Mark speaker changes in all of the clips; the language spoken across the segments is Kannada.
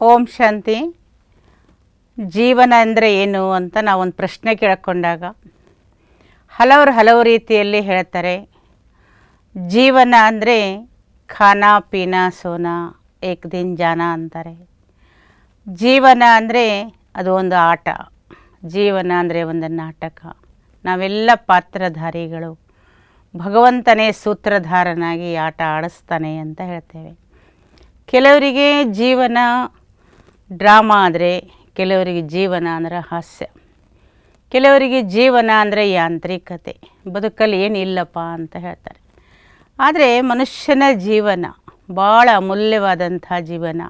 Speaker 1: ಓಂ ಶಾಂತಿ. ಜೀವನ ಅಂದರೆ ಏನು ಅಂತ ನಾವೊಂದು ಪ್ರಶ್ನೆ ಕೇಳಿಕೊಂಡಾಗ. ಹಲವರು ಹಲವು ರೀತಿಯಲ್ಲಿ ಹೇಳ್ತಾರೆ. ಜೀವನ ಅಂದರೆ ಖಾನಾ, ಪೀನಾ, ಸೋನಾ ಏಕ್ ದಿನ್ ಜಾನ ಅಂತಾರೆ. ಜೀವನ ಅಂದರೆ ಅದು ಒಂದು ಆಟ. ಜೀವನ ಅಂದರೆ ಒಂದು ನಾಟಕ. ನಾವೆಲ್ಲ ಪಾತ್ರಧಾರಿಗಳು. ಭಗವಂತನೇ ಸೂತ್ರಧಾರನಾಗಿ ಆಟ ಆಡಿಸ್ತಾನೆ ಅಂತ ಹೇಳ್ತೇವೆ. ಕೆಲವರಿಗೆ ಜೀವನ ಡ್ರಾಮಾ ಅಂದರೆ ಕೆಲವರಿಗೆ ಜೀವನ ಅಂದರೆ ಹಾಸ್ಯ. ಕೆಲವರಿಗೆ ಜೀವನ ಅಂದರೆ ಯಾಂತ್ರಿಕತೆ. ಬದುಕಲ್ಲಿ ಏನಿಲ್ಲಪ್ಪ ಅಂತ ಹೇಳ್ತಾರೆ. ಆದರೆ ಮನುಷ್ಯನ ಜೀವನ ಭಾಳ ಅಮೂಲ್ಯವಾದಂತಹ ಜೀವನ,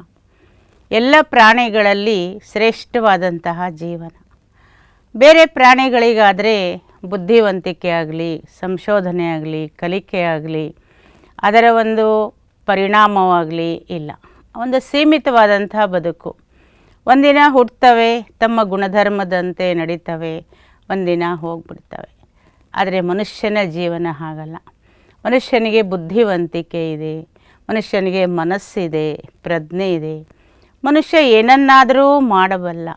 Speaker 1: ಎಲ್ಲ ಪ್ರಾಣಿಗಳಲ್ಲಿ ಶ್ರೇಷ್ಠವಾದಂತಹ ಜೀವನ. ಬೇರೆ ಪ್ರಾಣಿಗಳಿಗಾದರೆ ಬುದ್ಧಿವಂತಿಕೆ ಆಗಲಿ, ಸಂಶೋಧನೆ ಆಗಲಿ, ಕಲಿಕೆ ಆಗಲಿ, ಅದರ ಒಂದು ಪರಿಣಾಮವಾಗಲಿ ಇಲ್ಲ. ಒಂದು ಸೀಮಿತವಾದಂತಹ ಬದುಕು. ಒಂದಿನ ಹುಟ್ಟುತ್ತವೆ ತಮ್ಮ ಗುಣಧರ್ಮದಂತೆ ನಡೀತವೆ, ಒಂದಿನ ಹೋಗ್ಬಿಡ್ತವೆ. ಆದರೆ ಮನುಷ್ಯನ ಜೀವನ ಹಾಗಲ್ಲ. ಮನುಷ್ಯನಿಗೆ ಬುದ್ಧಿವಂತಿಕೆ ಇದೆ, ಮನುಷ್ಯನಿಗೆ ಮನಸ್ಸಿದೆ, ಪ್ರಜ್ಞೆ ಇದೆ. ಮನುಷ್ಯ ಏನನ್ನಾದರೂ ಮಾಡಬಲ್ಲ.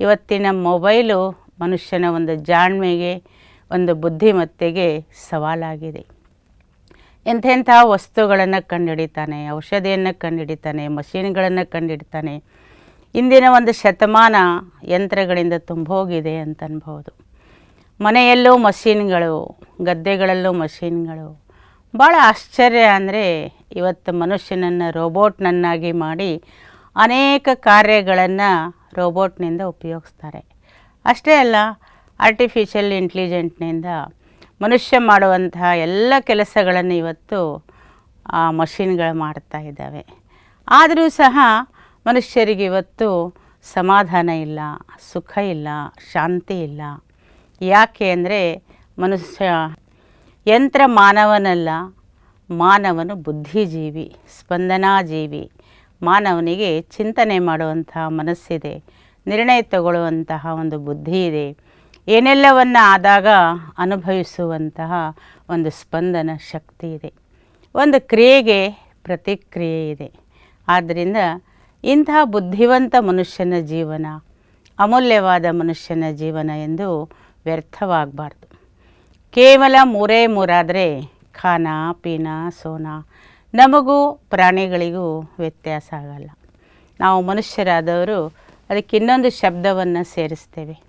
Speaker 1: ಇವತ್ತಿನ ಮೊಬೈಲು ಮನುಷ್ಯನ ಒಂದು ಜಾಣ್ಮೆಗೆ, ಒಂದು ಬುದ್ಧಿಮತ್ತೆಗೆ ಸವಾಲಾಗಿದೆ. ಎಂಥೆಂಥ ವಸ್ತುಗಳನ್ನು ಕಂಡುಹಿಡಿತಾನೆ, ಔಷಧಿಯನ್ನು ಕಂಡುಹಿಡಿತಾನೆ, ಮಷೀನ್ಗಳನ್ನು ಕಂಡುಹಿಡಿತಾನೆ. ಇಂದಿನ ಒಂದು ಶತಮಾನ ಯಂತ್ರಗಳಿಂದ ತುಂಬೋಗಿದೆ ಅಂತ ಅನ್ಬೋದು ಮನೆಯಲ್ಲೂ ಮಷೀನ್ಗಳು, ಗದ್ದೆಗಳಲ್ಲೂ ಮಷೀನ್ಗಳು. ಭಾಳ ಆಶ್ಚರ್ಯ ಅಂದರೆ ಇವತ್ತು ಮನುಷ್ಯನನ್ನು, ರೋಬೋಟ್ನನ್ನಾಗಿ ಮಾಡಿ ಅನೇಕ ಕಾರ್ಯಗಳನ್ನು ರೋಬೋಟ್ನಿಂದ ಉಪಯೋಗಿಸ್ತಾರೆ. ಅಷ್ಟೇ ಅಲ್ಲ ಆರ್ಟಿಫಿಷಿಯಲ್ ಇಂಟೆಲಿಜೆಂಟ್ನಿಂದ ಮನುಷ್ಯ ಮಾಡುವಂತಹ ಎಲ್ಲ ಕೆಲಸಗಳನ್ನು ಇವತ್ತು ಆ ಮಷೀನ್ಗಳು ಮಾಡ್ತಾ ಇದ್ದಾವೆ. ಆದರೂ ಸಹ ಮನುಷ್ಯರಿಗೆ ಇವತ್ತು ಸಮಾಧಾನ ಇಲ್ಲ, ಸುಖ ಇಲ್ಲ, ಶಾಂತಿ ಇಲ್ಲ. ಯಾಕೆ ಅಂದರೆ ಮನುಷ್ಯ ಯಂತ್ರ ಮಾನವನಲ್ಲ, ಮಾನವನು ಬುದ್ಧಿಜೀವಿ, ಸ್ಪಂದನಾಜೀವಿ. ಮಾನವನಿಗೆ ಚಿಂತನೆ ಮಾಡುವಂತಹ ಮನಸ್ಸಿದೆ, ನಿರ್ಣಯ ತಗೊಳ್ಳುವಂತಹ ಒಂದು ಬುದ್ಧಿ ಇದೆ. ಏನೆಲ್ಲವನ್ನು ಆದಾಗ ಅನುಭವಿಸುವಂತಹ ಒಂದು ಸ್ಪಂದನ ಶಕ್ತಿ ಇದೆ. ಒಂದು ಕ್ರಿಯೆಗೆ ಪ್ರತಿಕ್ರಿಯೆ ಇದೆ. ಆದ್ದರಿಂದ ಇಂತಹ ಬುದ್ಧಿವಂತ ಮನುಷ್ಯನ ಜೀವನ, ಅಮೂಲ್ಯವಾದ ಮನುಷ್ಯನ ಜೀವನ ಎಂದು ವ್ಯರ್ಥವಾಗಬಾರ್ದು. ಕೇವಲ ಮೂರೇ ಮೂರಾದರೆ ಖಾನ, ಪೀನ, ಸೋನ, ನಮಗೂ ಪ್ರಾಣಿಗಳಿಗೂ ವ್ಯತ್ಯಾಸ ಆಗಲ್ಲ. ನಾವು ಮನುಷ್ಯರಾದವರು ಅದಕ್ಕೆ ಇನ್ನೊಂದು ಶಬ್ದವನ್ನು ಸೇರಿಸ್ತೇವೆ.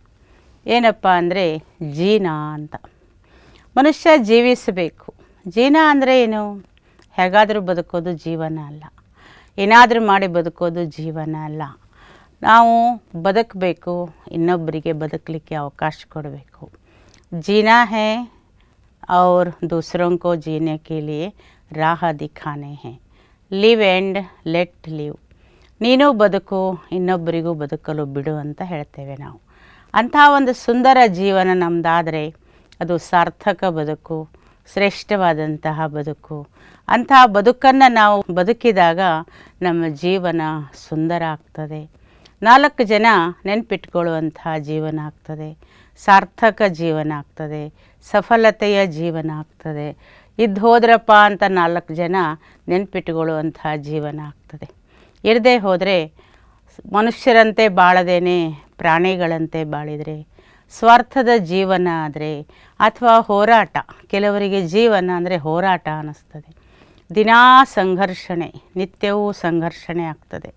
Speaker 1: ಏನಪ್ಪ ಅಂದರೆ ಜೀನ ಅಂತ. ಮನುಷ್ಯ ಜೀವಿಸಬೇಕು. ಜೀನ ಅಂದರೆ ಏನು? ಹೇಗಾದರೂ ಬದುಕೋದು ಜೀವನ ಅಲ್ಲ. ಏನಾದರೂ ಮಾಡಿ ಬದುಕೋದು ಜೀವನ ಅಲ್ಲ ನಾವು ಬದುಕಬೇಕು ಇನ್ನೊಬ್ಬರಿಗೆ ಬದುಕಲಿಕ್ಕೆ ಅವಕಾಶ ಕೊಡಬೇಕು जीना है और दूसरों को जीने के लिए ರಾಹ ದಿಖಾನೆ ಹೇ ಲಿವ್ ಆ್ಯಂಡ್ ಲೆಟ್ ಲಿವ್ ನೀನು ಬದುಕು ಇನ್ನೊಬ್ಬರಿಗೂ ಬದುಕಲು ಬಿಡು ಅಂತ ಹೇಳ್ತೇವೆ ನಾವು ಅಂತಹ ಒಂದು ಸುಂದರ ಜೀವನ ನಮ್ಮದಾದರೆ ಅದು ಸಾರ್ಥಕ ಬದುಕು ಶ್ರೇಷ್ಠವಾದಂತಹ ಬದುಕು. ಅಂತಹ ಬದುಕನ್ನು ನಾವು ಬದುಕಿದಾಗ ನಮ್ಮ ಜೀವನ ಸುಂದರ ಆಗ್ತದೆ. ನಾಲ್ಕು ಜನ ನೆನ್ಪಿಟ್ಕೊಳ್ಳುವಂತಹ ಜೀವನ ಆಗ್ತದೆ. ಸಾರ್ಥಕ ಜೀವನ ಆಗ್ತದೆ. ಸಫಲತೆಯ ಜೀವನ ಆಗ್ತದೆ. ಇದ್ದು ಹೋದ್ರಪ್ಪ ಅಂತ ನಾಲ್ಕು ಜನ ನೆನ್ಪಿಟ್ಕೊಳ್ಳುವಂತಹ ಜೀವನ ಆಗ್ತದೆ. ಇರದೇ ಹೋದರೆ ಮನುಷ್ಯರಂತೆ ಬಾಳದೇನೆ ಪ್ರಾಣಿಗಳಂತೆ ಬಾಳಿದರೆ ಸ್ವಾರ್ಥದ ಜೀವನ ಆದರೆ ಅಥವಾ ಹೋರಾಟ, ಕೆಲವರಿಗೆ ಜೀವನ ಅಂದರೆ ಹೋರಾಟ ಅನ್ನಿಸ್ತದೆ. ದಿನಾ ಸಂಘರ್ಷಣೆ, ನಿತ್ಯವೂ ಸಂಘರ್ಷಣೆ ಆಗ್ತದೆ.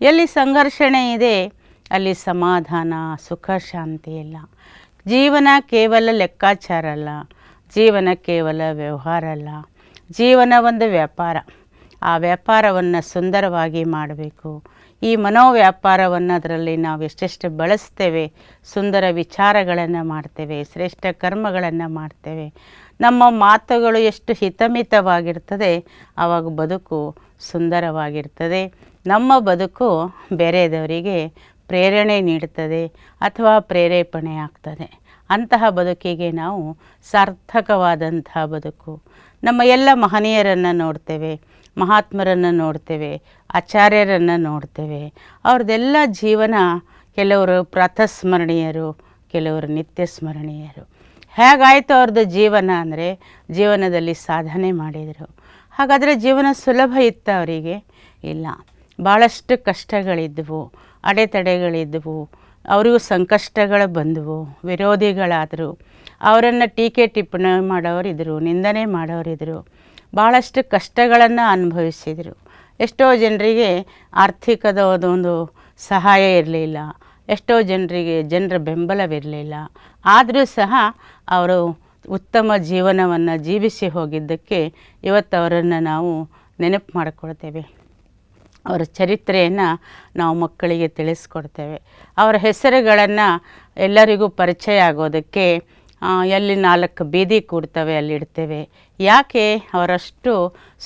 Speaker 1: ಎಲ್ಲಿ ಸಂಘರ್ಷಣೆ ಇದೆ, ಅಲ್ಲಿ ಸಮಾಧಾನ, ಸುಖ, ಶಾಂತಿ ಇಲ್ಲ. ಜೀವನ ಕೇವಲ ಲೆಕ್ಕಾಚಾರ ಅಲ್ಲ, ಜೀವನ ಕೇವಲ ವ್ಯವಹಾರ ಅಲ್ಲ. ಜೀವನ ಒಂದು ವ್ಯಾಪಾರ. ಆ ವ್ಯಾಪಾರವನ್ನು ಸುಂದರವಾಗಿ ಮಾಡಬೇಕು. ಈ ಮನೋವ್ಯಾಪಾರವನ್ನು ಅದರಲ್ಲಿ ನಾವು ಎಷ್ಟೆಷ್ಟು ಬಳಸ್ತೇವೆ, ಸುಂದರ ವಿಚಾರಗಳನ್ನು ಮಾಡ್ತೇವೆ, ಶ್ರೇಷ್ಠ ಕರ್ಮಗಳನ್ನು ಮಾಡ್ತೇವೆ. ನಮ್ಮ ಮಾತುಗಳು ಎಷ್ಟು ಹಿತಮಿತವಾಗಿರ್ತದೆ ಆವಾಗ ಬದುಕು ಸುಂದರವಾಗಿರ್ತದೆ. ನಮ್ಮ ಬದುಕು ಬೇರೆದವರಿಗೆ ಪ್ರೇರಣೆ ನೀಡುತ್ತದೆ ಅಥವಾ ಪ್ರೇರೇಪಣೆ ಆಗ್ತದೆ. ಅಂತಹ ಬದುಕಿಗೆ ನಾವು ಸಾರ್ಥಕವಾದಂತಹ ಬದುಕು. ನಮ್ಮ ಎಲ್ಲ ಮಹನೀಯರನ್ನು ನೋಡ್ತೇವೆ. ಮಹಾತ್ಮರನ್ನು ನೋಡ್ತೇವೆ, ಆಚಾರ್ಯರನ್ನು ನೋಡ್ತೇವೆ. ಅವ್ರದ್ದೆಲ್ಲ ಜೀವನ ಕೆಲವರು ಪ್ರಾತಸ್ಮರಣೀಯರು, ಕೆಲವರು ನಿತ್ಯ ಸ್ಮರಣೀಯರು ಹೇಗಾಯಿತು ಅವ್ರದ್ದು ಜೀವನ ಅಂದರೆ ಜೀವನದಲ್ಲಿ ಸಾಧನೆ ಮಾಡಿದರು. ಹಾಗಾದರೆ ಜೀವನ ಸುಲಭ ಇತ್ತು ಅವರಿಗೆ? ಇಲ್ಲ. ಭಾಳಷ್ಟು ಕಷ್ಟಗಳಿದ್ದವು ಅಡೆತಡೆಗಳಿದ್ದವು ಅವರಿಗೂ ಸಂಕಷ್ಟಗಳು ಬಂದವು, ವಿರೋಧಿಗಳಾದರು. ಅವರನ್ನು ಟೀಕೆ ಟಿಪ್ಪಣಿ ಮಾಡೋರಿದ್ದರು ನಿಂದನೆ ಮಾಡೋರಿದ್ದರು ಭಾಳಷ್ಟು ಕಷ್ಟಗಳನ್ನು ಅನುಭವಿಸಿದರು. ಎಷ್ಟೋ ಜನರಿಗೆ ಆರ್ಥಿಕದ ಒಂದು ಸಹಾಯ ಇರಲಿಲ್ಲ. ಎಷ್ಟೋ ಜನರಿಗೆ ಜನರ ಬೆಂಬಲವಿರಲಿಲ್ಲ. ಆದರೂ ಸಹ ಅವರು ಉತ್ತಮ ಜೀವನವನ್ನು ಜೀವಿಸಿ ಹೋಗಿದ್ದಕ್ಕೆ ಇವತ್ತು ಅವರನ್ನು ನಾವು ನೆನಪು ಮಾಡಿಕೊಳ್ತೇವೆ. ಅವರ ಚರಿತ್ರೆಯನ್ನು ನಾವು ಮಕ್ಕಳಿಗೆ ತಿಳಿಸ್ಕೊಡ್ತೇವೆ. ಅವರ ಹೆಸರುಗಳನ್ನು ಎಲ್ಲರಿಗೂ ಪರಿಚಯ ಆಗೋದಕ್ಕೆ ಎಲ್ಲಿ ನಾಲ್ಕು ಬೀದಿ ಕೂಡ್ತವೆ, ಅಲ್ಲಿ ಇಡ್ತೇವೆ. ಯಾಕೆ? ಅವರಷ್ಟು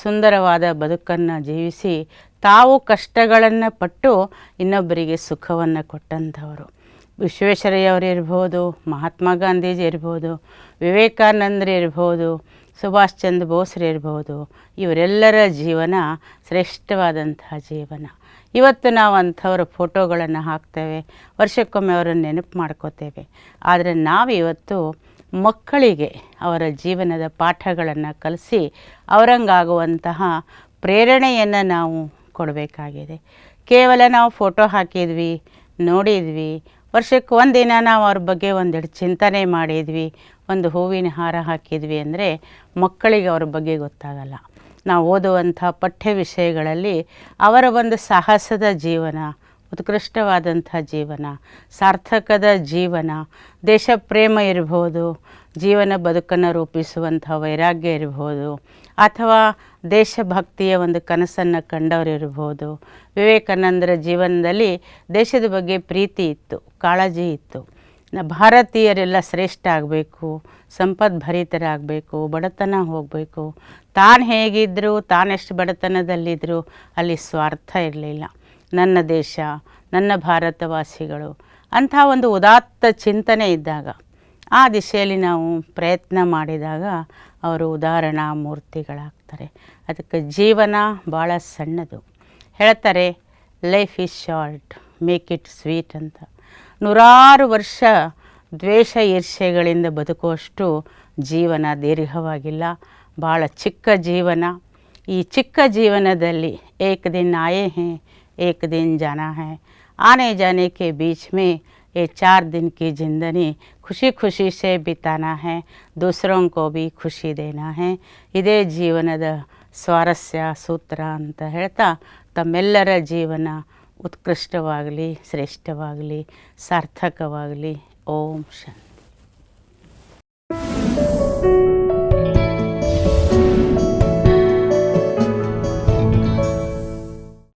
Speaker 1: ಸುಂದರವಾದ ಬದುಕನ್ನು ಜೀವಿಸಿ ತಾವು ಕಷ್ಟಗಳನ್ನು ಪಟ್ಟು ಇನ್ನೊಬ್ಬರಿಗೆ ಸುಖವನ್ನು ಕೊಟ್ಟಂಥವರು. ವಿಶ್ವೇಶ್ವರಯ್ಯವರು ಇರ್ಬೋದು ಮಹಾತ್ಮ ಗಾಂಧೀಜಿ ಇರ್ಬೋದು, ವಿವೇಕಾನಂದರು ಇರ್ಬೋದು ಸುಭಾಷ್ ಚಂದ್ರ ಬೋಸ್ರು ಇರ್ಬೋದು, ಇವರೆಲ್ಲರ ಜೀವನ ಶ್ರೇಷ್ಠವಾದಂತಹ ಜೀವನ. ಇವತ್ತು ನಾವು ಅಂಥವ್ರ ಫೋಟೋಗಳನ್ನು ಹಾಕ್ತೇವೆ. ವರ್ಷಕ್ಕೊಮ್ಮೆ ಅವರನ್ನು ನೆನಪು ಮಾಡ್ಕೋತೇವೆ. ಆದರೆ ನಾವು ಇವತ್ತು ಮಕ್ಕಳಿಗೆ ಅವರ ಜೀವನದ ಪಾಠಗಳನ್ನು ಕಲಿಸಿ ಅವರಂಗಾಗುವಂತಹ ಪ್ರೇರಣೆಯನ್ನು ನಾವು ಕೊಡಬೇಕಾಗಿದೆ. ಕೇವಲ ನಾವು ಫೋಟೋ ಹಾಕಿದ್ವಿ, ನೋಡಿದ್ವಿ, ವರ್ಷಕ್ಕೆ ಒಂದಿನ ನಾವು ಅವ್ರ ಬಗ್ಗೆ ಒಂದೆರಡು ಚಿಂತನೆ ಮಾಡಿದ್ವಿ, ಒಂದು ಹೂವಿನ ಹಾರ ಹಾಕಿದ್ವಿ ಅಂದರೆ ಮಕ್ಕಳಿಗೆ ಅವ್ರ ಬಗ್ಗೆ ಗೊತ್ತಾಗಲ್ಲ. ನಾವು ಓದುವಂಥ ಪಠ್ಯ ವಿಷಯಗಳಲ್ಲಿ ಅವರ ಒಂದು ಸಾಹಸದ ಜೀವನ, ಉತ್ಕೃಷ್ಟವಾದಂಥ ಜೀವನ, ಸಾರ್ಥಕದ ಜೀವನ ದೇಶ ಪ್ರೇಮ ಇರ್ಬೋದು, ಜೀವನ ಬದುಕನ್ನು ರೂಪಿಸುವಂಥ ವೈರಾಗ್ಯ ಇರ್ಬೋದು, ಅಥವಾ ದೇಶಭಕ್ತಿಯ ಒಂದು ಕನಸನ್ನು ಕಂಡವರಿರ್ಬೋದು ವಿವೇಕಾನಂದರ ಜೀವನದಲ್ಲಿ ದೇಶದ ಬಗ್ಗೆ ಪ್ರೀತಿ ಇತ್ತು, ಕಾಳಜಿ ಇತ್ತು. ಭಾರತೀಯರೆಲ್ಲ ಶ್ರೇಷ್ಠ ಆಗಬೇಕು ಸಂಪದ್ಭರಿತರಾಗಬೇಕು ಬಡತನ ಹೋಗಬೇಕು. ತಾನು ಹೇಗಿದ್ದರೂ ತಾನೆಷ್ಟು ಬಡತನದಲ್ಲಿದ್ದರೂ ಅಲ್ಲಿ ಸ್ವಾರ್ಥ ಇರಲಿಲ್ಲ. ನನ್ನ ದೇಶ, ನನ್ನ ಭಾರತವಾಸಿಗಳು, ಅಂಥ ಒಂದು ಉದಾತ್ತ ಚಿಂತನೆ ಇದ್ದಾಗ, ಆ ದಿಶೆಯಲ್ಲಿ ನಾವು ಪ್ರಯತ್ನ ಮಾಡಿದಾಗ ಅವರು ಉದಾಹರಣಾ ಮೂರ್ತಿಗಳಾಗ್ತಾರೆ. ಅದಕ್ಕೆ ಜೀವನ ಭಾಳ ಸಣ್ಣದು. ಹೇಳ್ತಾರೆ life is short make it sweet ಅಂತ. ನೂರಾರು ವರ್ಷ ದ್ವೇಷ ಈರ್ಷೆಗಳಿಂದ ಬದುಕುವಷ್ಟು ಜೀವನ ದೀರ್ಘವಾಗಿಲ್ಲ ಭಾಳ ಚಿಕ್ಕ ಜೀವನ ಈ ಚಿಕ್ಕ ಜೀವನದಲ್ಲಿ ಏಕ್ ದಿನ ಆಯೇ ಹೇ ಏಕ್ ದಿನ ಜಾನಾ ಹೈ ಆನೆ ಜಾನೆ के बीच में ये चार दिन की ಜಿಂದನಿ ಖುಷಿ ಖುಷಿ ಸೇ ಬಿತಾನಾ ಹೈ ದೂಸರೋं को भी ಖುಷಿ ದೇನಾ ಹೈ ಇದೇ ಜೀವನದ ಸ್ವಾರಸ್ಯ ಸೂತ್ರ ಅಂತ ಹೇಳ್ತಾ ತಮ್ಮೆಲ್ಲರ ಜೀವನ ಉತ್ಕೃಷ್ಟವಾಗಲಿ ಶ್ರೇಷ್ಠವಾಗಲಿ ಸಾರ್ಥಕವಾಗಲಿ. ಓಂ ಶಾಂತಿ